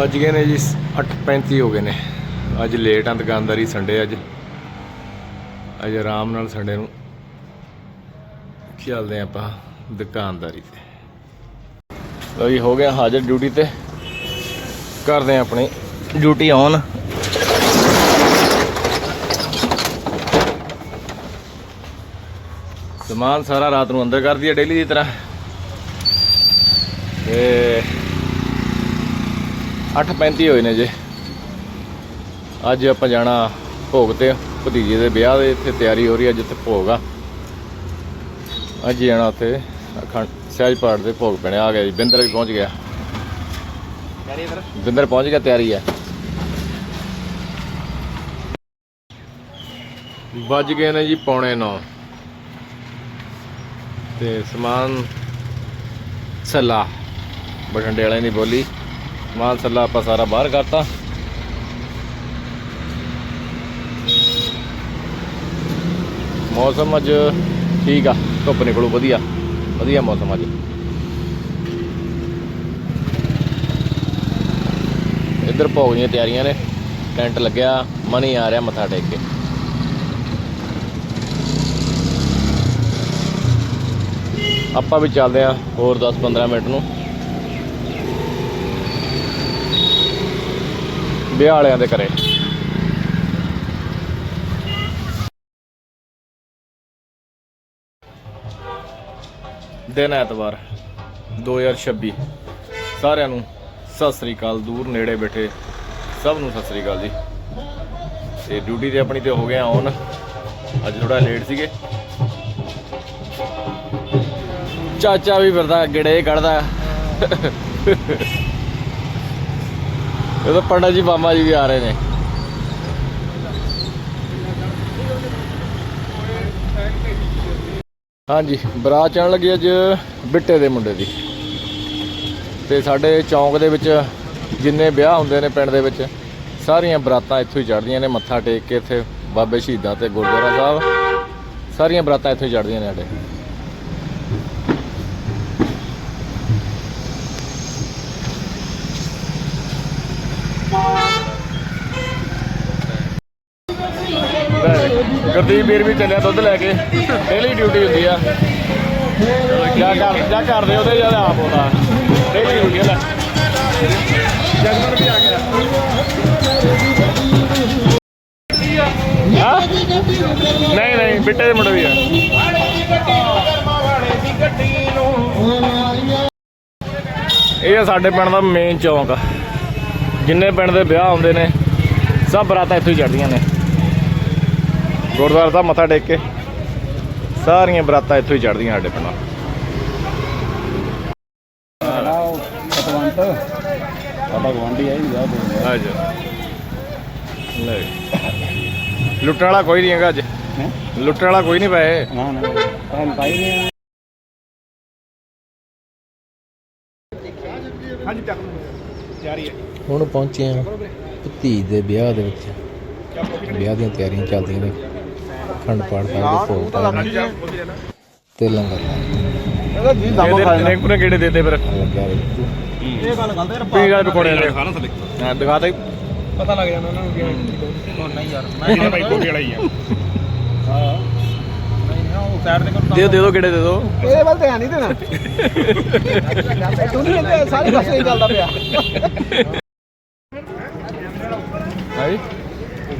ਵੱਜ ਗਏ ਨੇ ਜੀ 8:35 ਹੋ ਗਏ ਨੇ। ਅੱਜ ਲੇਟ ਆ, ਦੁਕਾਨਦਾਰੀ ਸੰਡੇ ਅੱਜ। ਅੱਜ ਆਰਾਮ ਨਾਲ ਸੰਡੇ ਨੂੰ ਚੱਲਦੇ ਹਾਂ ਆਪਾਂ ਦੁਕਾਨਦਾਰੀ ਤੇ। ਲਓ ਜੀ, ਹੋ ਗਿਆ ਹਾਜ਼ਰ ਡਿਊਟੀ ਤੇ। ਕਰਦੇ ਹਾਂ ਆਪਣੀ ਡਿਊਟੀ ਆਨ ਸਮਾਨ ਸਾਰਾ ਰਾਤ ਨੂੰ ਅੰਦਰ ਕਰਦੀ ਹੈ ਡੇਲੀ ਦੀ ਤਰ੍ਹਾਂ। ਤੇ 8:35 ਹੋਏ ਨੇ ਜੇ। ਅੱਜ ਆਪਾਂ ਜਾਣਾ ਭੋਗ ਤੇ ਭਤੀਜੇ ਦੇ ਵਿਆਹ ਦੇ ਇੱਥੇ ਤਿਆਰੀ ਹੋ ਰਹੀ ਹੈ ਜਿੱਥੇ ਭੋਗ ਆ। ਅੱਜ ਜਾਣਾ ਉੱਥੇ ਅਖੰਡ ਸਹਿਜ ਪਾਠ ਦੇ ਭੋਗ ਪੈਣੇ ਆ ਗਿਆ ਜੀ ਬਿੰਦਰ ਵੀ ਪਹੁੰਚ ਗਿਆ। ਬਿੰਦਰ ਪਹੁੰਚ ਗਿਆ ਤਿਆਰੀ ਹੈ ਵੱਜ ਗਏ ਨੇ ਜੀ ਪੌਣੇ 9 ਤੇ ਸਮਾਨ ਸੱਲਾ ਬਠਿੰਡੇ ਵਾਲਿਆਂ ਦੀ ਬੋਲੀ। ਸਮਾਨ ਸੱਲਾ ਆਪਾਂ ਸਾਰਾ ਬਾਹਰ ਕਰਤਾ। ਮੌਸਮ ਅੱਜ ਠੀਕ ਆ, ਧੁੱਪ ਨਿਕਲੂ ਵਧੀਆ ਵਧੀਆ ਮੌਸਮ ਅੱਜ। ਇੱਧਰ ਭੋਗ ਦੀਆਂ ਤਿਆਰੀਆਂ ਨੇ, ਟੈਂਟ ਲੱਗਿਆ, ਮਨੀ ਆ ਰਿਹਾ ਮੱਥਾ ਟੇਕ ਕੇ। ਆਪਾਂ ਵੀ ਚੱਲਦੇ ਆ ਹੋਰ 10-15 ਮਿੰਟ ਨੂੰ। ਵਿਆਹ ਵਾਲਿਆਂ ਦੇ ਘਰੇ। ਦਿਨ ਐਤਵਾਰ 2026 ਸਾਰਿਆਂ ਨੂੰ ਸਤਿ ਸ੍ਰੀ ਅਕਾਲ। ਦੂਰ ਨੇੜੇ ਬੈਠੇ ਸਭ ਨੂੰ ਸਤਿ ਸ੍ਰੀ ਅਕਾਲ ਜੀ। ਤੇ ਡਿਊਟੀ ਤੇ ਆਪਣੀ ਤੇ ਹੋ ਗਿਆ ਔਨ ਅੱਜ ਥੋੜਾ ਲੇਟ ਸੀਗੇ। ਚਾਚਾ ਵੀ ਫਿਰਦਾ, ਗਿੜੇ ਕੱਢਦਾ। ਇਹ ਤਾਂ ਪੰਡਾ ਜੀ ਮਾਮਾ ਜੀ ਵੀ ਆ ਰਹੇ ਨੇ। ਹਾਂਜੀ, ਬਰਾਤ ਚਣ ਲੱਗੀ ਅੱਜ ਬਿੱਟੇ ਦੇ ਮੁੰਡੇ ਦੀ। ਤੇ ਸਾਡੇ ਚੌਂਕ ਦੇ ਵਿੱਚ ਜਿੰਨੇ ਵਿਆਹ ਹੁੰਦੇ ਨੇ ਪਿੰਡ ਦੇ ਵਿੱਚ, ਸਾਰੀਆਂ ਬਰਾਤਾਂ ਇੱਥੋਂ ਹੀ ਚੜ੍ਹਦੀਆਂ ਨੇ, ਮੱਥਾ ਟੇਕ ਕੇ ਇੱਥੇ ਬਾਬੇ ਸ਼ਹੀਦਾਂ ਤੇ ਗੁਰਦੁਆਰਾ ਸਾਹਿਬ। ਸਾਰੀਆਂ ਬਰਾਤਾਂ ਇੱਥੋਂ ਹੀ ਚੜ੍ਹਦੀਆਂ ਨੇ ਸਾਡੇ। ਗੁਰਦੀਪ ਵੀਰ ਵੀ ਚੱਲਿਆ ਦੁੱਧ ਲੈ ਕੇ। ਡੇਲੀ ਡਿਊਟੀ ਹੁੰਦੀ ਆ। ਕਿਆ ਕਰ ਕਿਆ ਕਰਦੇ ਉਹਦੇ ਜਦ ਆਪ ਆਉਂਦਾ। ਡੇਲੀ ਡਿਊਟੀ ਲੈ ਜਗਮਨ ਵੀ ਆ ਗਿਆ ਹਾਂ? ਨਹੀਂ ਨਹੀਂ, ਬਿੱਟੇ ਦੇ ਮੁੰਡੇ ਵੀ ਆ। ਇਹ ਆ ਸਾਡੇ ਪਿੰਡ ਦਾ ਮੇਨ ਚੌਂਕ ਜਿੰਨੇ ਪਿੰਡ ਦੇ ਵਿਆਹ ਹੁੰਦੇ ਨੇ, ਸਭ ਬਰਾਤਾਂ ਇੱਥੋਂ ਹੀ ਚੜ੍ਹਦੀਆਂ ਨੇ। ਗੁਰਦੁਆਰਾ ਸਾਹਿਬ ਮੱਥਾ ਟੇਕ ਕੇ ਸਾਰੀਆਂ ਬਰਾਤਾਂ ਇੱਥੋਂ ਹੀ ਚੜ੍ਹਦੀਆਂ ਸਾਡੇ ਪਿੰਡਾਂ। ਸਤਵੰਤ। ਸਾਡਾ ਗਵਾਂਢੀ ਹੈ ਜੀ ਵਿਆਹ ਆਜੋ ਲੈ। ਲੁੱਟਣ ਵਾਲਾ ਕੋਈ ਨਹੀਂ ਹੈਗਾ ਅੱਜ। ਲੁੱਟਣ ਵਾਲਾ ਕੋਈ ਨਹੀਂ ਪਏ। ਨਾ ਨਾ। ਤਾਂ ਪਾਈ ਨਹੀਂ ਹਾਂਜੀ ਚੱਕ। ਤਿਆਰੀ ਹੈ। ਹੁਣ ਪਹੁੰਚੇ ਆ ਭਤੀਜ ਦੇ ਵਿਆਹ ਦੇ ਵਿੱਚ। ਵਿਆਹ ਦੀਆਂ ਤਿਆਰੀਆਂ ਚੱਲਦੀਆਂ ਨੇ। ਖੰਡ ਪਾਠ ਸਾਹਿਬ ਦੇ ਭੋਗ ਪਾ ਰਹੇ ਨੇ ਤੇ ਲੰਗਰ ਇਹਦਾ ਜੀ ਦਮ ਇਹਦੇ ਖਾਣਾ ਕਿਹੜੇ ਦੇਤੇ ਫਿਰ? ਇਹ ਗੱਲ ਗਲਤ ਹੈ ਪੀ ਗੱਲ ਪਕੌੜੇ ਦੇ ਹਾਂ ਦਿਖਾ ਦੇ। ਪਤਾ ਲੱਗ ਜਾਂਦਾ ਉਹਨਾਂ ਨੂੰ ਕਿ ਨਹੀਂ ਯਾਰ ਮੈਂ ਭਾਈ ਕੋਟੀ ਵਾਲਾ ਹੀ ਆ। ਹਾਂ ਨਹੀਂ ਦੇ ਦੇ ਦੋ ਕਿਹੜੇ ਦੇ ਦੋ ਇਹਦੇ ਵੱਲ ਧਿਆਨ ਨਹੀਂ ਦੇਣਾ। ਤੇ ਸਾਰੇ ਪਾਸੇ ਚੱਲਦਾ ਪਿਆ। ਹਾਂਜੀ।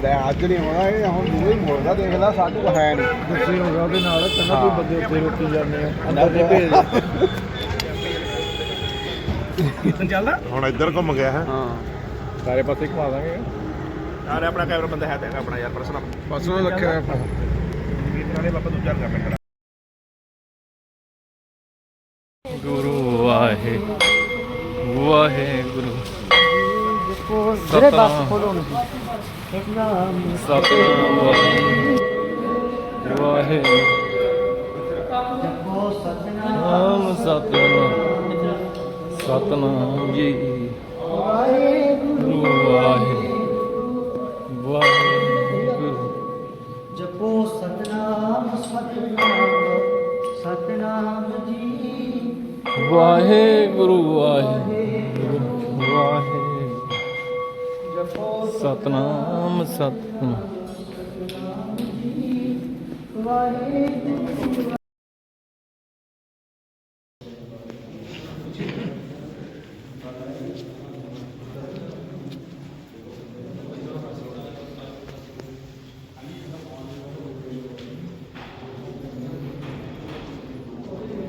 ਲੈ ਅੱਜ ਨਹੀਂ ਹੋਣਾ ਇਹ ਹੁਣ ਦੂਰੇ ਹੀ ਮੋੜਦਾ ਦੇਖ ਲੈ ਸਾਡੇ ਹੈ ਨਹੀਂ ਗੁੱਸੇ ਹੋ ਗਿਆ ਉਹਦੇ ਨਾਲ ਕਹਿੰਦਾ ਕੋਈ ਬੰਦੇ ਉੱਤੇ ਰੋਟੀ ਜਾਂਦੇ ਆ ਅੰਦਰ ਨਹੀਂ ਭੇਜ ਚੱਲਦਾ? ਹੁਣ ਇੱਧਰ ਘੁੰਮ ਗਿਆ ਹੈ। ਹਾਂ। ਸਾਰੇ ਪਾਸੇ ਘੁਮਾ ਦਾਂਗੇ। ਯਾਰ ਆਪਣਾ ਕੈਮਰਾ ਬੰਦਾ ਹੈ ਤੇ ਆਪਣਾ ਯਾਰ ਪਰਸਨ ਬਸ ਉਹਨਾਂ ਰੱਖਿਆ ਆਪਾਂ ਨਾਲੇ ਬਾਬਾ ਦੂਜਾ ਪੈਣਾ ਗੁਰੂ ਵਾਹੇ ਵਾਹਿਗੁਰੂ ਜਿਹੜੇ। ਬਸ ਖੋਲੋ ਨੂੰ ਸਤਨਾਮ ਸਤਿਨਾਮ ਵਾਹਿਗੁਰੂ ਨਾਮ ਸਤਿਨਾਮ ਸਤਨਾਮ ਜੀ ਵਾਹਿਗੁਰੂ ਵਾਹਿਗੁਰੂ ਵਾਹਿਗੁਰੂ ਜਪੋ ਸਤਨਾਮ ਸਤਨਾਮ ਸਤਨਾਮ ਜੀ। ਵਾਹਿਗੁਰੂ ਵਾਹਿਗੁਰੂ ਵਾਹਿਗੁਰੂ। ਸਤਨਾਮ ਸਤਨਾਮ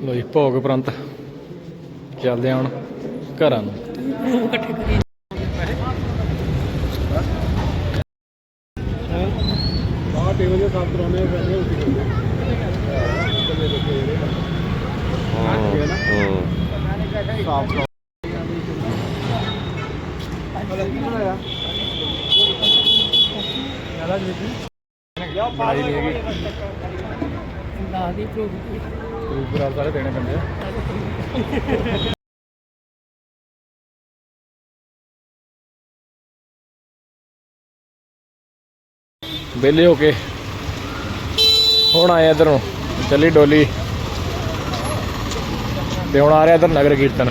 ਲੋ ਜੀ ਭੋਗ ਉਪਰੰਤ ਚੱਲਦੇ ਹਾਂ ਹੁਣ ਘਰਾਂ ਨੂੰ। ਆਹ ਟੇਬਲ ਦੇ ਸਾਫ਼ ਕਰਾਉਣੇ ਪੈਣੇ ਉੱਤੇ ਸਾਫ਼ ਬਣਾਈ ਨਹੀਂ ਹੈਗੀ ਪ੍ਰੂਫ ਕਰਾ ਸਾਰੇ ਦੇਣੇ ਪੈਂਦੇ ਆ ਵਿਹਲੇ ਹੋ ਕੇ ਹੁਣ ਆਏ ਇਧਰੋਂ, ਚੱਲੀ ਡੋਲੀ। ਤੇ ਹੁਣ ਆ ਰਿਹਾ ਇਧਰ ਨਗਰ ਕੀਰਤਨ।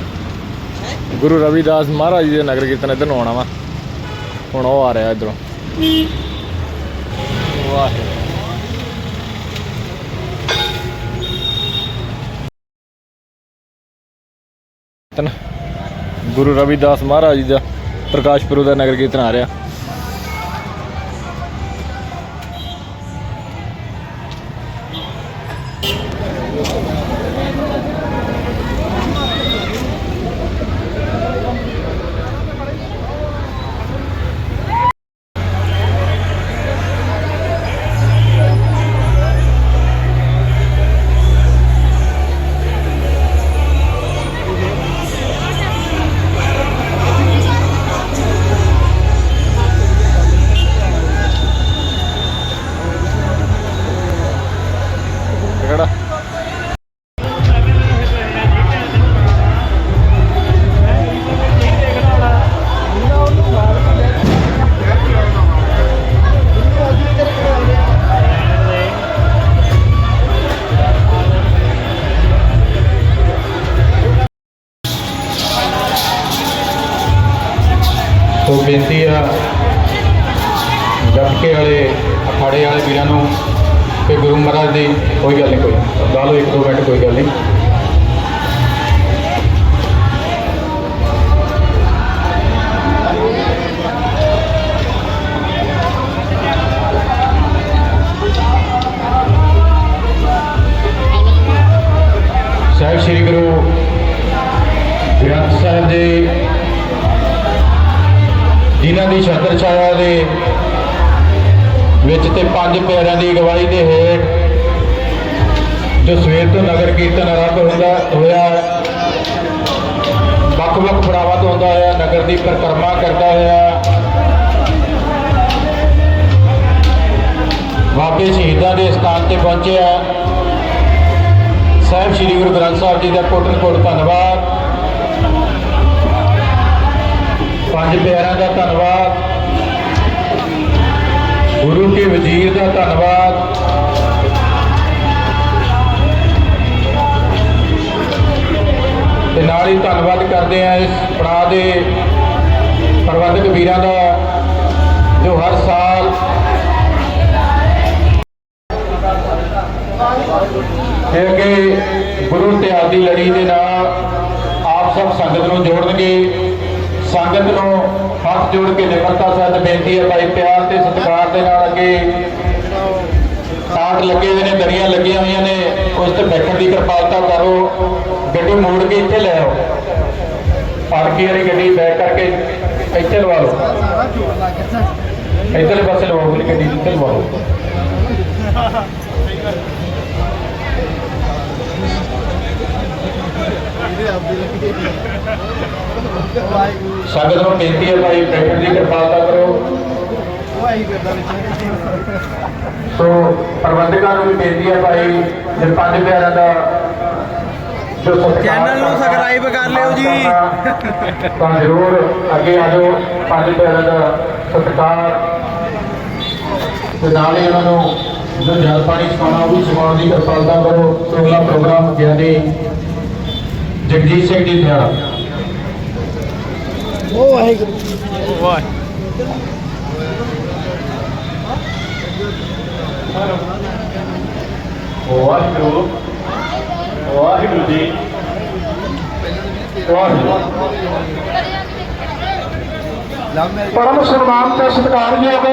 ਗੁਰੂ ਰਵਿਦਾਸ ਮਹਾਰਾਜ ਜੀ ਦੇ ਨਗਰ ਕੀਰਤਨ ਇਧਰ ਨੂੰ ਆਉਣਾ ਵਾ। ਹੁਣ ਉਹ ਆ ਰਿਹਾ ਇਧਰੋਂ। ਵਾਹਿਗੁਰੂ। ਕੀਰਤਨ। ਗੁਰੂ ਰਵਿਦਾਸ ਮਹਾਰਾਜ ਜੀ ਦਾ ਪ੍ਰਕਾਸ਼ ਪੁਰਬ ਦਾ ਨਗਰ ਕੀਰਤਨ ਆ ਰਿਹਾ। ਜੱਟਕੇ ਵਾਲੇ, ਅਖਾੜੇ ਵਾਲੇ ਵੀਰਾਂ ਨੂੰ ਕਿ ਗੁਰੂ ਮਹਾਰਾਜ ਦੀ ਕੋਈ ਗੱਲ ਨਹੀਂ ਕੋਈ ਲਾ ਲਓ ਇੱਕ ਦੋ ਮਿੰਟ, ਕੋਈ ਗੱਲ ਨਹੀਂ। ਸਾਹਿਬ ਸ੍ਰੀ ਗੁਰੂ ਗ੍ਰੰਥ ਸਾਹਿਬ ਦੇ, ਜਿਨ੍ਹਾਂ ਦੀ ਛਤਰ ਛਾਇਆ ਦੇ ਵਿੱਚ ਤੇ ਪੰਜ ਪਿਆਰਿਆਂ ਦੀ ਅਗਵਾਈ ਦੇ ਹੇਠ ਜੋ ਸਵੇਰ ਤੋਂ ਨਗਰ ਕੀਰਤਨ ਆਰੰਭ ਹੁੰਦਾ ਹੋਇਆ ਵੱਖ-ਵੱਖ ਪੜਾਵਾਂ ਤੋਂ ਹੁੰਦਾ ਹੋਇਆ, ਨਗਰ ਦੀ ਪਰਿਕਰਮਾ ਕਰਦਾ ਹੋਇਆ ਬਾਬੇ ਸ਼ਹੀਦਾਂ ਦੇ ਸਥਾਨ ਤੇ ਪਹੁੰਚਿਆ ਸਾਹਿਬ ਸ੍ਰੀ ਗੁਰੂ ਗ੍ਰੰਥ ਸਾਹਿਬ ਜੀ ਦਾ ਕੋਟਨ ਕੋਟ ਧੰਨਵਾਦ। ਪੰਜ ਪਿਆਰਿਆਂ ਦਾ ਧੰਨਵਾਦ। ਗੁਰੂ ਕੇ ਵਜ਼ੀਰ ਦਾ ਧੰਨਵਾਦ। ਤੇ ਨਾਲ ਹੀ ਧੰਨਵਾਦ ਕਰਦੇ ਆ ਇਸ ਪੜਾਅ ਦੇ ਪ੍ਰਬੰਧਕ ਵੀਰਾਂ ਦਾ, ਜੋ ਹਰ ਸਾਲ ਇਹ ਅੱਗੇ ਗੁਰੂ ਤਿਆਗ ਦੀ ਲੜੀ ਦੇ ਨਾਲ ਆਪ ਸਭ ਸੰਗਤ ਨੂੰ ਜੋੜਨਗੇ। ਸੰਗਤ ਨੂੰ ਹੱਥ ਜੋੜ ਕੇ ਨਿਮਰਤਾ ਸਹਿਤ ਬੇਨਤੀ ਹੈ ਭਾਈ, ਪਿਆਰ ਤੇ ਸਤਿਕਾਰ ਦੇ ਨਾਲ ਅੱਗੇ ਟਾਟ ਲੱਗੇ ਹੋਏ ਨੇ, ਦਰੀਆਂ ਲੱਗੀਆਂ ਹੋਈਆਂ ਨੇ, ਉਸ ਤੇ ਬੈਠਣ ਦੀ ਕਿਰਪਾਲਤਾ ਕਰੋ। ਗੱਡੀ ਮੋੜ ਕੇ ਇੱਥੇ ਲੈ ਆਓ। ਪਾਰਕੀ ਵਾਲੀ ਗੱਡੀ ਬੈਕ ਕਰਕੇ ਇੱਥੇ ਲਵਾ ਲਓ। ਇੱਧਰਲੇ ਪਾਸੇ ਲਵਾਓ ਗੱਡੀ ਇੱਥੇ ਲਓ। ਸੰਗਤ ਨੂੰ ਬੇਨਤੀ ਹੈ ਭਾਈ ਬੈਠਣ ਦੀ ਕਿਰਪਾਲਤਾ ਕਰੋ। ਸੋ ਪ੍ਰਬੰਧਕਾਂ ਨੂੰ ਵੀ ਬੇਨਤੀ ਹੈ ਭਾਈ ਜੇ ਪੰਜ ਪਿਆਰਿਆਂ ਦਾ ਜੋ ਚੈਨਲ ਨੂੰ ਸਬਸਕ੍ਰਾਈਬ ਕਰ ਲਿਓ ਜੀ। ਤਾਂ ਜ਼ਰੂਰ ਅੱਗੇ ਆ ਜਾਓ ਪੰਜ ਪਿਆਰਿਆਂ ਦਾ ਸਤਿਕਾਰ। ਤੇ ਨਾਲ ਹੀ ਉਹਨਾਂ ਨੂੰ ਜੋ ਜਲ ਪਾਣੀ ਛਕਾਉਣਾ ਉਹ ਵੀ ਛਕਾਉਣ ਦੀ ਕਿਰਪਾਲਤਾ ਕਰੋ ਸੋ ਅਗਲਾ ਪ੍ਰੋਗਰਾਮ ਗਿਆਨੀ जगदीश सिंह जी ध्याड़ा वाहिगुरु वाहिगुरु जी। परम सन्मान का सत्कार योग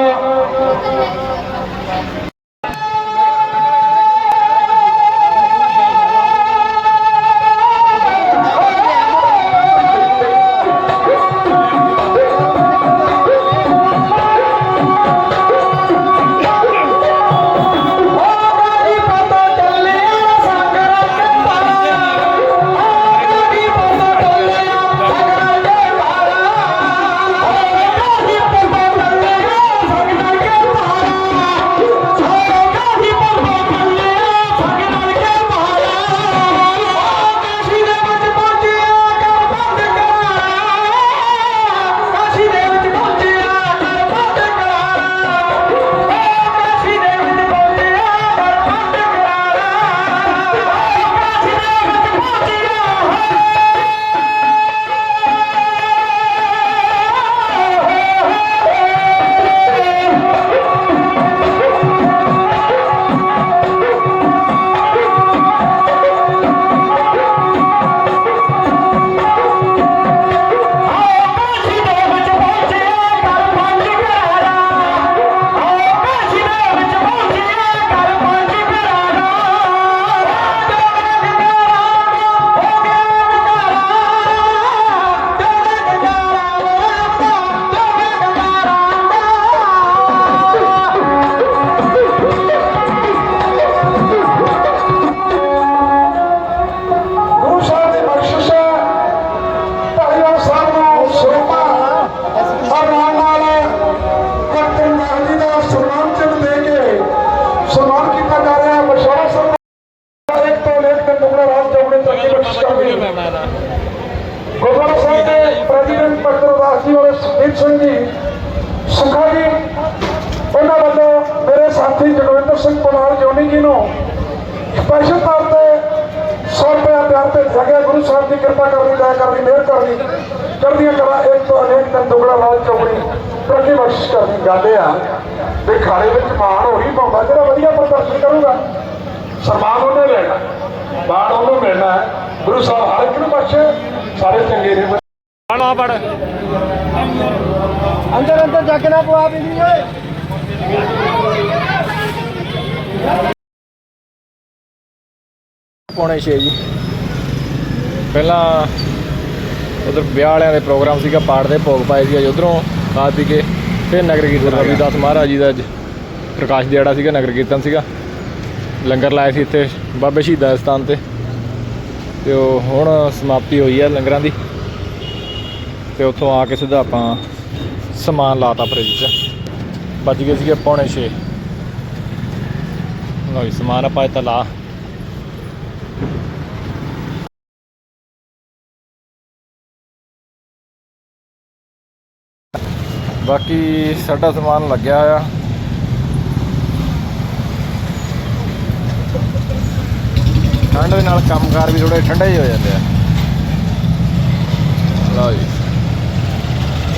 ਪ੍ਰਤੀ ਬਖਸ਼ਿਸ਼ ਕਰਨੀ ਗੱਲ ਆ ਵੀ ਖਾੜੇ ਵਿੱਚ ਮਾਣ ਉਹੀ ਪਾਉਂਦਾ ਜਿਹੜਾ ਵਧੀਆ ਪ੍ਰਦਰਸ਼ਨ ਕਰੂਗਾ। ਸਨਮਾਨ ਉਹਨੇ ਲੈਣਾ ਮਾਣ ਉਹਨੂੰ ਮਿਲਣਾ ਹੈ। ਗੁਰੂ ਸਾਹਿਬ ਹਰ ਇੱਕ ਨੂੰ ਬਖਸ਼ੇ ਸਾਰੇ ਚੰਗੇ ਨੇ। ਆਣਾ ਪੜ ਅੰਦਰ ਅੰਦਰ ਜਾ ਕੇ ਨਾ ਪਵਾ ਵੀ ਓਏ। ਪੌਣੇ 6 ਜੀ। ਪਹਿਲਾਂ ਉਧਰ ਵਿਆਹ ਵਾਲਿਆਂ ਦੇ ਪ੍ਰੋਗਰਾਮ ਸੀਗਾ ਪਾਠ ਦੇ ਭੋਗ ਪਾਏ ਸੀ ਅੱਜ ਉਧਰੋਂ ਖਾ ਪੀ ਕੇ ਫਿਰ ਨਗਰ ਕੀਰਤਨ ਰਵਿਦਾਸ ਮਹਾਰਾਜ ਜੀ ਦਾ ਅੱਜ ਪ੍ਰਕਾਸ਼ ਦਿਹਾੜਾ ਸੀਗਾ ਨਗਰ ਕੀਰਤਨ ਸੀਗਾ। ਲੰਗਰ ਲਾਇਆ ਸੀ ਇੱਥੇ ਬਾਬੇ ਸ਼ਹੀਦਾਂ ਦੇ ਸਥਾਨ ਤੇ। ਤੇ ਉਹ ਹੁਣ ਸਮਾਪਤੀ ਹੋਈ ਹੈ ਲੰਗਰਾਂ ਦੀ। ਤੇ ਉੱਥੋਂ ਆ ਕੇ ਸਿੱਧਾ ਆਪਾਂ ਸਮਾਨ ਲਾਤਾ ਫ੍ਰਿਜ 'ਚ। ਵੱਜ ਗਏ ਸੀਗੇ ਪੌਣੇ 6 ਲਓ ਜੀ ਸਮਾਨ ਆਪਾਂ ਇੱਥੇ ਲਾ ਬਾਕੀ ਸਾਡਾ ਸਮਾਨ ਲੱਗਿਆ ਹੋਇਆ। ਠੰਡ ਦੇ ਨਾਲ ਕੰਮਕਾਰ ਵੀ ਥੋੜੇ ਠੰਡੇ ਹੀ ਹੋ ਜਾਂਦੇ ਆ। ਲਓ ਜੀ।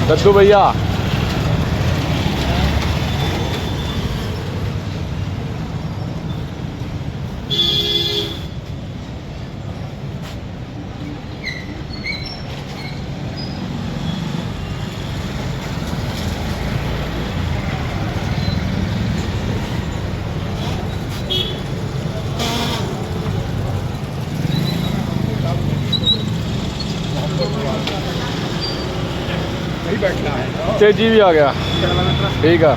ਦੱਦੂ ਭਈਆ। ਤੇਜੀ ਵੀ ਆ ਗਿਆ। ਠੀਕ ਆ।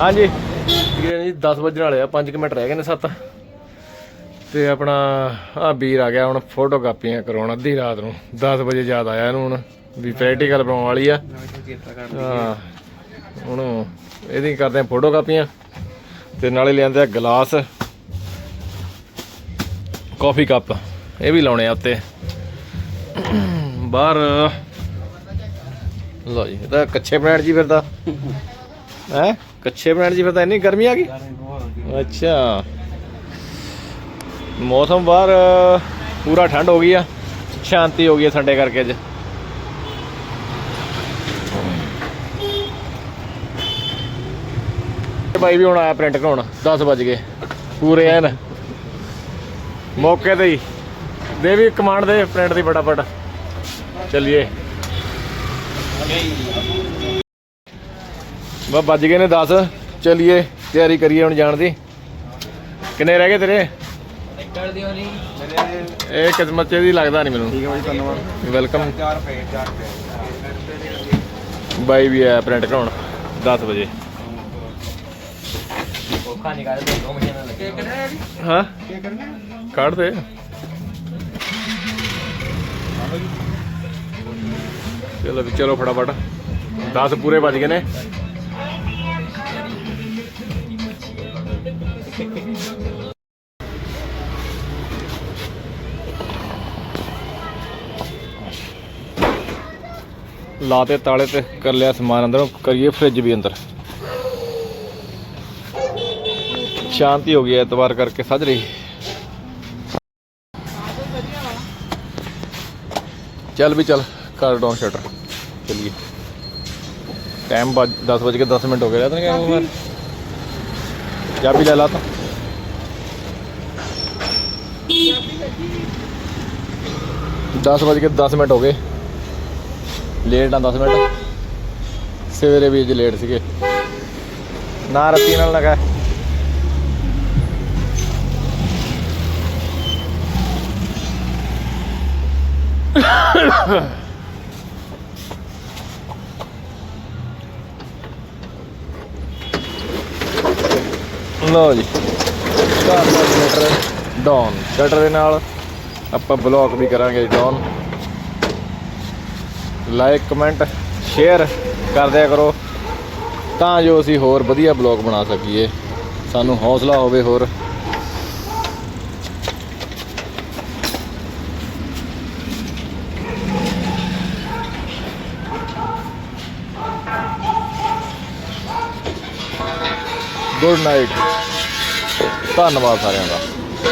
ਹਾਂਜੀ। ਠੀਕ ਹੈ ਜੀ 10 ਵਜਣ ਵਾਲੇ ਆ 5 ਮਿੰਟ ਰਹਿ ਗਏ ਨੇ 7 ਤੇ ਆਪਣਾ ਆ ਵੀਰ ਆ ਗਿਆ ਹੁਣ ਫੋਟੋ ਕਾਪੀਆਂ ਕਰਾਉਣ ਅੱਧੀ ਰਾਤ ਨੂੰ। 10 ਵਜੇ ਯਾਦ ਆਇਆ ਇਹਨੂੰ ਹੁਣ, ਵੀ ਪ੍ਰੈਕਟੀਕਲ ਬਣਾਉਣ ਵਾਲੀ ਆ। ਹਾਂ। ਹੁਣ ਇਹਦੀ ਕਰਦੇ ਆ ਫੋਟੋ ਕਾਪੀਆਂ ਤੇ ਨਾਲੇ ਲਿਆਂਦੇ ਆ ਗਲਾਸ। ਕਾਫੀ ਕੱਪ ਇਹ ਵੀ ਲਾਉਣੇ ਆ ਉੱਤੇ। ਬਾਹਰ ਲੋ ਜੀ, ਇਹ ਤਾਂ ਕੱਚੇ ਬਣਾਣ ਜੀ ਫਿਰਦਾ। ਹੈ? ਕੱਚੇ ਬਣਾਣ ਜੀ ਫਿਰਦਾ, ਇੰਨੀ ਗਰਮੀ ਆ ਗਈ? ਅੱਛਾ। ਮੌਸਮ ਬਾਹਰ, ਪੂਰਾ ਠੰਡ ਹੋ ਗਈ ਆ, ਸ਼ਾਂਤੀ ਹੋ ਗਈ ਆ ਸੰਡੇ ਕਰਕੇ ਅੱਜ। ਬਾਈ ਵੀ ਹੁਣ ਆਇਆ ਪ੍ਰਿੰਟ ਕਰਾਉਣ 10 ਵਜ ਗਏ। ਪੂਰੇ ਐਨ। ਮੌਕੇ ਤੇ ਹੀ। ਦੇ ਵੀ ਕਮਾਂਡ ਦੇ ਪ੍ਰਿੰਟ ਦੀ ਫਟਾਫਟ। ਚੱਲੀਏ। ਬਾ ਵੱਜ ਗਏ ਨੇ 10 ਚੱਲੀਏ ਤਿਆਰੀ ਕਰੀਏ ਹੁਣ ਜਾਣ ਦੀ। ਕਿੰਨੇ ਰਹਿ ਗਏ ਤੇਰੇ? ਇਹ ਕਿਸਮਤ ਚ ਦੀ ਲੱਗਦਾ ਨਹੀਂ ਮੈਨੂੰ। ਠੀਕ ਹੈ ਬਾਈ ਧੰਨਵਾਦ। ਵੈਲਕਮ 4 ਰੁਪਏ 4 ਰੁਪਏ ਬਾਈ ਵੀ ਆਇਆ ਪ੍ਰਿੰਟ ਕਰਾਉਣ। 10 ਵਜੇ। ਹਾਂ ਕੀ ਕਰਨਾ ਕੱਢ ਦੇ। ਚਲੋ ਵੀ, ਚਲੋ ਫਟਾਫਟ। 10 ਪੂਰੇ ਵੱਜ ਗਏ ਨੇ। ਲਾਤੇ ਤਾਲੇ ਤੇ ਕਰ ਲਿਆ ਸਮਾਨ ਅੰਦਰੋਂ, ਕਰੀਏ ਫ੍ਰਿਜ ਵੀ ਅੰਦਰ। ਸ਼ਾਂਤੀ ਹੋ ਗਈ ਐਤਵਾਰ ਕਰਕੇ, ਸੱਜ ਰਹੀ। ਚੱਲ ਵੀ ਚੱਲ ਕਰ ਡਾਊਨ ਸ਼ਟਰ। ਚਲਿਏ। ਟਾਈਮ 10 ਵਜੇ ਕੇ 10 ਮਿੰਟ ਹੋ ਗਏ ਰਹਿ ਤਾਂ ਨਹੀਂ ਚਾਬੀ ਲੈ ਲਾ ਤਾਂ। ਦਸ ਵਜੇ ਕੇ 10 ਮਿੰਟ ਹੋ ਗਏ। ਲੇਟ ਆ 10 ਮਿੰਟ। ਸਵੇਰੇ ਵੀ ਅੱਜ ਲੇਟ ਸੀਗੇ। ਨਾ ਰੱਤੀ ਨਾਲ ਲਗਾ ਲਓ ਜੀ। 4 ਮੀਟਰ ਡਾਊਨ ਸ਼ਟਰ ਦੇ ਨਾਲ ਆਪਾਂ ਬਲੌਕ ਵੀ ਕਰਾਂਗੇ ਡਾਊਨ ਲਾਈਕ ਕਮੈਂਟ ਸ਼ੇਅਰ ਕਰ ਦਿਆ ਕਰੋ। ਤਾਂ ਜੋ ਅਸੀਂ ਹੋਰ ਵਧੀਆ ਬਲੌਗ ਬਣਾ ਸਕੀਏ। ਸਾਨੂੰ ਹੌਸਲਾ ਹੋਵੇ ਹੋਰ। ਗੁੱਡ ਨਾਈਟ ਧੰਨਵਾਦ ਸਾਰਿਆਂ ਦਾ।